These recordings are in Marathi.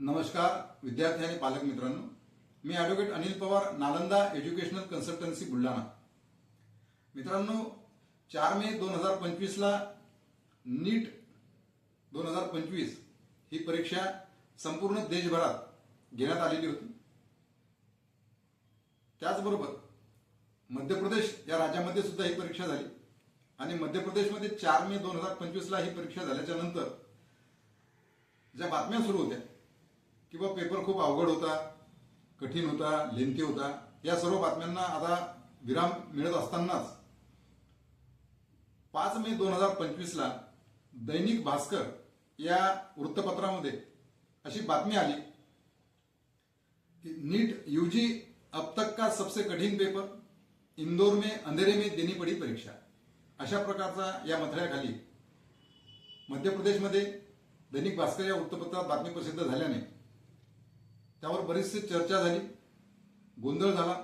नमस्कार विद्यार्थी आणि पालक मित्रांनो. मी advocate Anil Pawar Nalanda educational consultancy Buldhana. मित्रांनो चार मे दोन हजार पंचवीसला नीट दोन हजार पंचवीस ही परीक्षा संपूर्ण देशभरात घेण्यात आलेली होती. त्याचबरोबर मध्य प्रदेश या राज्यामध्ये सुद्धा ही परीक्षा झाली. आणि मध्य प्रदेशमध्ये चार मे दोन हजार पंचवीसला ही परीक्षा झाल्याच्यानंतर ज्या बातम्या सुरू होत्या किंवा पेपर खूप अवघड होता कठीण होता लेंथी होता या सर्व बातम्यांना आता विराम मिळत असतानाच पाच मे दोन हजार पंचवीसला दैनिक भास्कर या वृत्तपत्रामध्ये अशी बातमी आली कि नीट यूजी अब तक का सबसे कठीण पेपर? इंदौर में अंधेरे में देनी पडी परीक्षा. अशा प्रकारचा या मथळ्याखाली मध्य प्रदेशमध्ये दैनिक भास्कर या वृत्तपत्रात बातमी प्रसिद्ध झाल्याने त्यावर बरीचशी चर्चा झाली गोंधळ झाला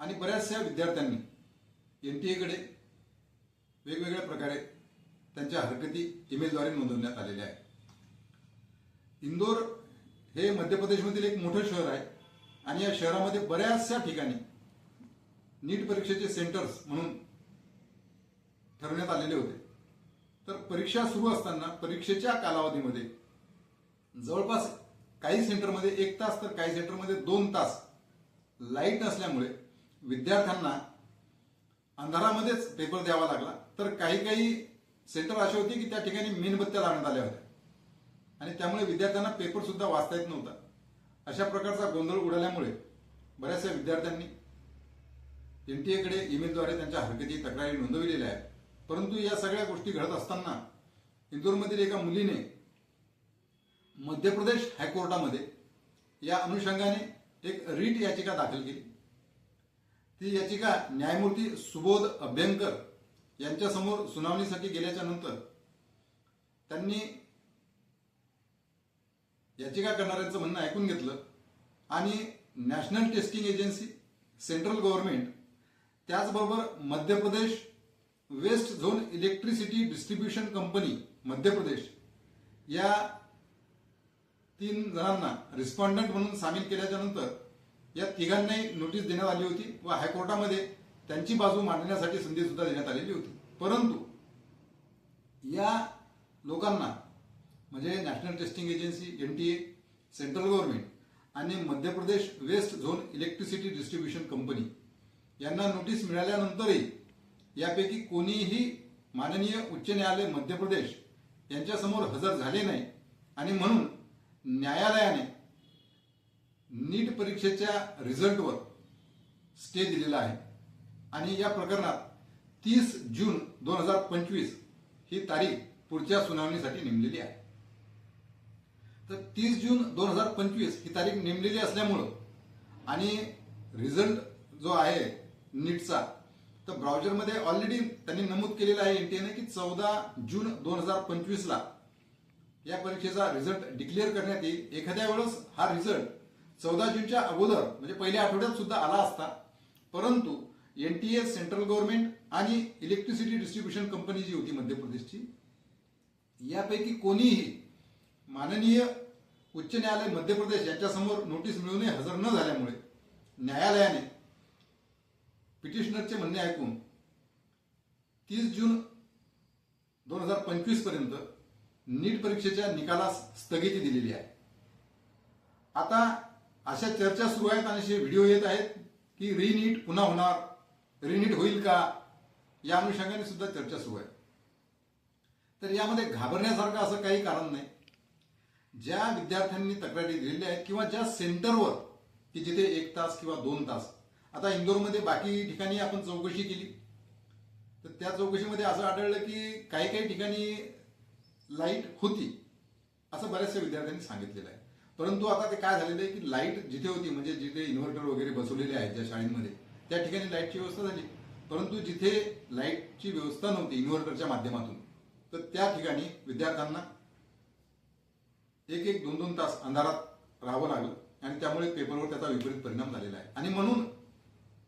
आणि बऱ्याचशा विद्यार्थ्यांनी एन टी एकडे वेगवेगळ्या प्रकारे त्यांच्या हरकती ईमेलद्वारे नोंदवण्यात आलेल्या आहेत. इंदोर हे मध्य प्रदेशमधील एक मोठं शहर आहे आणि या शहरामध्ये बऱ्याचशा ठिकाणी नीट परीक्षेचे सेंटर्स म्हणून ठरवण्यात आलेले होते. तर परीक्षा सुरू असताना परीक्षेच्या कालावधीमध्ये जवळपास काही सेंटरमध्ये एक तास तर काही सेंटरमध्ये दोन तास लाइट नसल्यामुळे विद्यार्थ्यांना अंधारामध्येच पेपर द्यावा लागला. तर काही काही सेंटर असे होते की त्या ठिकाणी मेणबत्त्या लावण्यात आल्या होत्या. आणि त्यामुळे विद्यार्थ्यांना पेपर सुद्धा वाचता येत नव्हता. अशा प्रकारचा गोंधळ उडाल्यामुळे बऱ्याचशा विद्यार्थ्यांनी एनटीएकडे ईमेलद्वारे त्यांच्या हरकती तक्रारी नोंदविलेल्या आहेत. परंतु या सगळ्या गोष्टी घडत असताना इंदोरमधील एका मुलीने मध्य प्रदेश हायकोर्टामध्ये या अनुषंगाने एक रीट याचिका दाखल केली. ती याचिका न्यायमूर्ती सुबोध अभ्यंकर यांच्यासमोर सुनावणीसाठी गेल्याच्यानंतर त्यांनी याचिका करणाऱ्यांचं म्हणणं ऐकून घेतलं आणि national testing agency central government त्याचबरोबर Madhya Pradesh west zone electricity distribution company Madhya Pradesh या तीन जणांना रिस्पॉन्डंट म्हणून सामील केल्याच्यानंतर या तिघांनाही नोटीस देण्यात आली होती व हायकोर्टामध्ये त्यांची बाजू मांडण्यासाठी संधी सुद्धा देण्यात आलेली होती. परंतु या लोकांना म्हणजे national testing agency N T A central government आणि Madhya Pradesh west zone electricity distribution company यांना नोटीस मिळाल्यानंतरही यापैकी कोणीही माननीय उच्च न्यायालय मध्य प्रदेश यांच्यासमोर हजर झाले नाही. आणि म्हणून न्यायालयाने नीट परीक्षेच्या रिझल्टवर स्टे दिलेला आहे. आणि या प्रकरणात तीस जून दोन हजार पंचवीस ही तारीख पुढच्या सुनावणीसाठी नेमलेली आहे. तर तीस जून दोन हजार पंचवीस ही तारीख नेमलेली असल्यामुळं आणि रिझल्ट जो आहे नीटचा तर ब्राउझरमध्ये ऑलरेडी त्यांनी नमूद केलेला आहे एनटीएने की चौदा जून दोन हजार पंचवीसला या परीक्षेचा रिझल्ट डिक्लेअर करण्यात येईल. एखाद्या वेळेस हा रिझल्ट चौदा जूनच्या अगोदर म्हणजे पहिल्या आठवड्यात सुद्धा आला असता. परंतु एनटीए सेंट्रल गव्हर्नमेंट आणि इलेक्ट्रिसिटी डिस्ट्रीब्युशन कंपनी जी होती मध्य प्रदेशची यापैकी कोणीही माननीय उच्च न्यायालय मध्य प्रदेश यांच्यासमोर नोटीस मिळवणे हजर न झाल्यामुळे न्यायालयाने पिटिशनरचे म्हणणे ऐकून तीस जून दोन हजार पंचवीसपर्यंत नीट परीक्षेच्या निकालास स्थगिती दिलेली आहे. आता अशा चर्चा सुरू आहेत आणि असे व्हिडिओ येत आहेत की रिनीट पुन्हा होणार रिनीट होईल का? या अनुषंगाने सुद्धा चर्चा सुरू आहे. तर यामध्ये घाबरण्यासारखं असं काही कारण नाही. ज्या विद्यार्थ्यांनी तक्रारी दिलेल्या आहेत किंवा ज्या सेंटरवर की जिथे एक तास किंवा दोन तास आता इंदोरमध्ये बाकी ठिकाणी आपण चौकशी केली. तर त्या चौकशीमध्ये असं आढळलं की काही काही ठिकाणी लाइट होती असं बऱ्याचशा विद्यार्थ्यांनी सांगितलेलं आहे. परंतु आता ते काय झालेलं आहे की लाइट जिथे होती म्हणजे जिथे इन्व्हर्टर वगैरे बसवलेले आहेत ज्या शाळेमध्ये त्या ठिकाणी लाईटची व्यवस्था झाली. परंतु जिथे लाईटची व्यवस्था नव्हती इन्व्हर्टरच्या माध्यमातून तर त्या ठिकाणी विद्यार्थ्यांना एक एक दोन दोन तास अंधारात राहावं लागलं आणि त्यामुळे पेपरवर त्याचा विपरीत परिणाम झालेला आहे. आणि म्हणून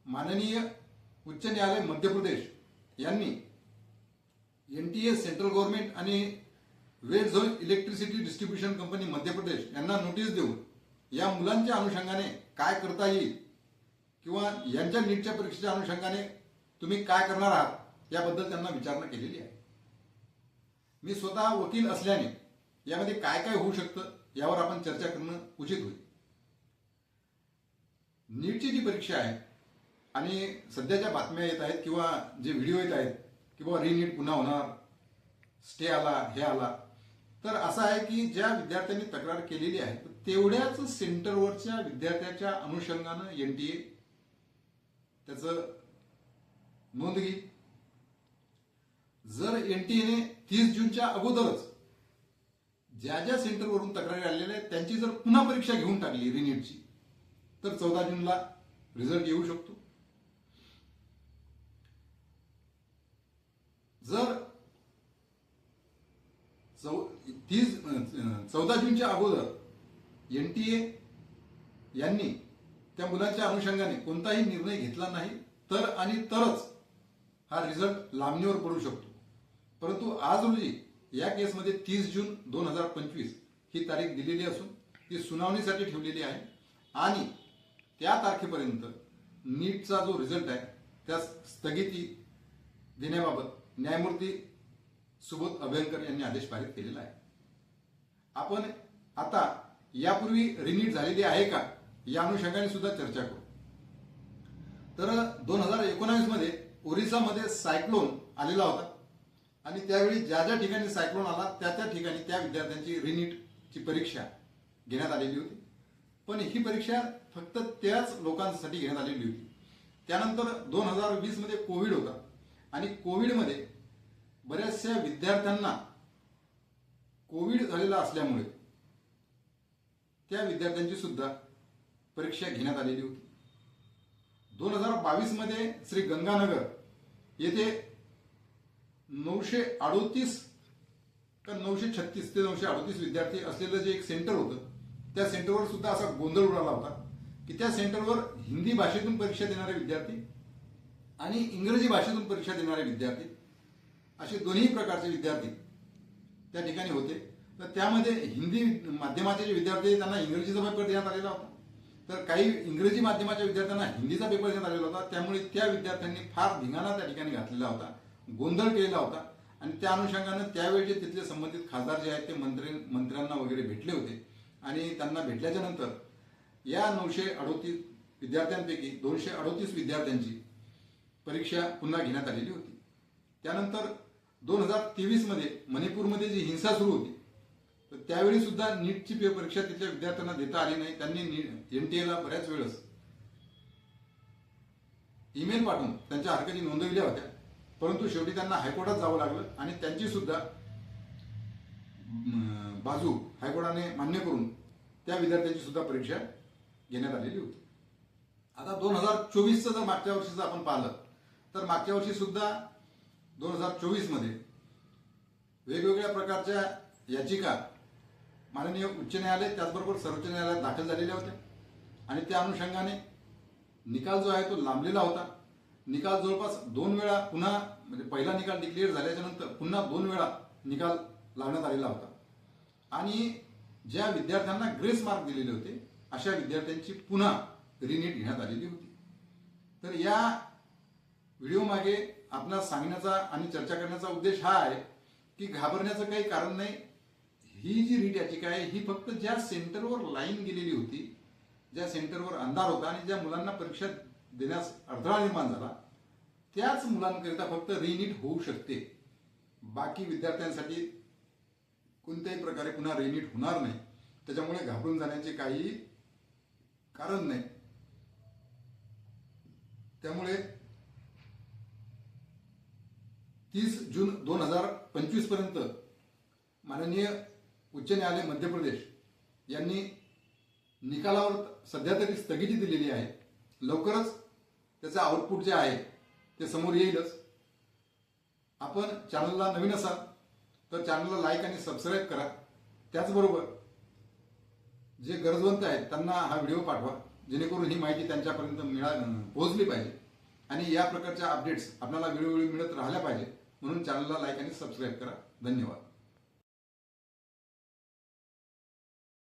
माननीय उच्च न्यायालय मध्य प्रदेश यांनी N T S central government आणि west zone electricity distribution company Madhya प्रदेश यांना नोटीस देऊन या मुलांच्या अनुषंगाने काय करता येईल किंवा यांच्या नीटच्या परीक्षेच्या अनुषंगाने तुम्ही काय करणार आहात याबद्दल त्यांना विचारणा केलेली आहे. मी स्वतः वकील असल्याने यामध्ये काय काय होऊ शकतं यावर आपण चर्चा करणं उचित होईल. नीटची जी परीक्षा आहे आणि सध्याच्या बातम्या येत आहेत किंवा जे व्हिडिओ येत आहेत की बाबा रीनीट पुन्हा होणार स्टे आला हे आला तर असं आहे की ज्या विद्यार्थ्यांनी तक्रार केलेली आहे तेवढ्याच सेंटरवरच्या विद्यार्थ्याच्या अनुषंगानं एनटीए त्याचं नोंद घेईल. जर एनटीएने तीस जूनच्या अगोदरच ज्या ज्या सेंटरवरून तक्रारी आलेल्या आहेत त्यांची जर पुन्हा परीक्षा घेऊन टाकली रिनीटची तर चौदा जूनला रिझल्ट येऊ शकतो. जर चौ तीस चौदा जूनच्या अगोदर एन टी ए यांनी त्या मुलांच्या अनुषंगाने कोणताही निर्णय घेतला नाही तर आणि तरच हा रिझल्ट लांबणीवर पडू शकतो. परंतु आज रोजी या केसमध्ये तीस जून दोन हजार पंचवीस ही तारीख दिलेली असून ती सुनावणीसाठी ठेवलेली आहे आणि त्या तारखेपर्यंत नीटचा जो रिझल्ट आहे त्या स्थगिती देण्याबाबत न्यायमूर्ती सुबोध अभ्यंकर यांनी आदेश पारित केलेला आहे. आपण आता यापूर्वी रिनीट झालेली आहे का? या अनुषंगाने सुद्धा चर्चा करू. तर दोन हजार एकोणावीसमध्ये ओरिसामध्ये सायक्लोन आलेला होता. आणि त्यावेळी ज्या ज्या ठिकाणी सायक्लोन आला त्या त्या ठिकाणी त्या विद्यार्थ्यांची रिनीटची परीक्षा घेण्यात आलेली होती. पण ही परीक्षा फक्त त्याच लोकांसाठी घेण्यात आलेली होती. त्यानंतर दोन हजार वीसमध्ये कोविड होता. आणि कोविडमध्ये बऱ्याचशा विद्यार्थ्यांना कोविड झालेला असल्यामुळे त्या विद्यार्थ्यांची सुद्धा परीक्षा घेण्यात आलेली होती. दोन हजार बावीसमध्ये श्री गंगानगर येथे नऊशे अडोतीस का नऊशे छत्तीस ते नऊशे अडोतीस विद्यार्थी असलेलं जे एक सेंटर होतं त्या सेंटरवर सुद्धा असा गोंधळ उडाला होता की त्या सेंटरवर हिंदी भाषेतून परीक्षा देणारे विद्यार्थी आणि इंग्रजी भाषेतून परीक्षा देणारे विद्यार्थी असे दोन्ही प्रकारचे विद्यार्थी त्या ठिकाणी होते. तर त्यामध्ये हिंदी माध्यमाचे जे विद्यार्थी त्यांना इंग्रजीचा पेपर देण्यात आलेला होता. तर काही इंग्रजी माध्यमाच्या विद्यार्थ्यांना हिंदीचा पेपर देण्यात आलेला होता. त्यामुळे त्या विद्यार्थ्यांनी फार धिंगाणा त्या ठिकाणी घातलेला होता. गोंधळ केलेला होता. आणि त्या अनुषंगानं त्यावेळी जे तिथले संबंधित खासदार जे आहेत ते मंत्री मंत्र्यांना वगैरे भेटले होते. आणि त्यांना भेटल्याच्या नंतर या नऊशे अडोतीस विद्यार्थ्यांपैकी दोनशे अडोतीस विद्यार्थ्यांची परीक्षा पुन्हा घेण्यात आलेली होती. त्यानंतर दोन हजार तेवीसमध्ये मणिपूरमध्ये जी हिंसा सुरू होती तर त्यावेळी सुद्धा नीटची पे- परीक्षा तिथल्या विद्यार्थ्यांना देता आली नाही. त्यांनी एनटीएला बऱ्याच वेळेस ईमेल पाठवून त्यांच्या हरकती नोंदविल्या होत्या. परंतु शेवटी त्यांना हायकोर्टात जावं लागलं आणि त्यांची सुद्धा बाजू हायकोर्टाने मान्य करून त्या विद्यार्थ्यांची सुद्धा परीक्षा घेण्यात आलेली होती. आता दोन हजार चोवीसचं जर मागच्या वर्षीचं आपण पाहिलं तर मागच्या वर्षी सुद्धा दोन हजार चोवीसमध्ये वेगवेगळ्या प्रकारच्या याचिका माननीय उच्च न्यायालय त्याचबरोबर सर्वोच्च न्यायालयात दाखल झालेल्या होत्या. आणि त्या अनुषंगाने निकाल जो आहे तो लांबलेला होता. निकाल जवळपास दोन वेळा पुन्हा म्हणजे पहिला निकाल डिक्लेअर झाल्याच्यानंतर पुन्हा दोन वेळा निकाल लावण्यात आलेला होता. आणि ज्या विद्यार्थ्यांना ग्रेस मार्क दिलेले होते अशा विद्यार्थ्यांची पुन्हा रिनीट घेण्यात आलेली होती. तर या व्हिडिओ मागे आपणास सांगण्याचा आणि चर्चा करण्याचा उद्देश हा आहे की घाबरण्याचं काही कारण नाही. ही जी रीट याचिका आहे ही फक्त ज्या सेंटरवर लाईन गेलेली होती ज्या सेंटरवर अंधार होता आणि ज्या मुलांना परीक्षा देण्यास अडथळा निर्माण झाला त्याच मुलांकरिता फक्त रिनीट होऊ शकते. बाकी विद्यार्थ्यांसाठी कोणत्याही प्रकारे पुन्हा रिनीट होणार नाही. त्याच्यामुळे घाबरून जाण्याचे काही कारण नाही. त्यामुळे तीस जून दोन हजार पंचवीसपर्यंत माननीय उच्च न्यायालय मध्य प्रदेश यांनी निकालावर सध्या तरी स्थगिती दिलेली आहे. लवकरच त्याचं आउटपुट जे आहे ते समोर येईलच. आपण चॅनलला नवीन असाल तर चॅनलला लाईक आणि सबस्क्राईब करा. त्याचबरोबर जे गरजवंत आहेत त्यांना हा व्हिडिओ पाठवा. जेणेकरून ही माहिती त्यांच्यापर्यंत मिळा पोहोचली पाहिजे. आणि या प्रकारच्या अपडेट्स आपल्याला वेळोवेळी मिळत राहिल्या पाहिजे म्हणून चॅनलला लाईक आणि सबस्क्राईब करा. धन्यवाद.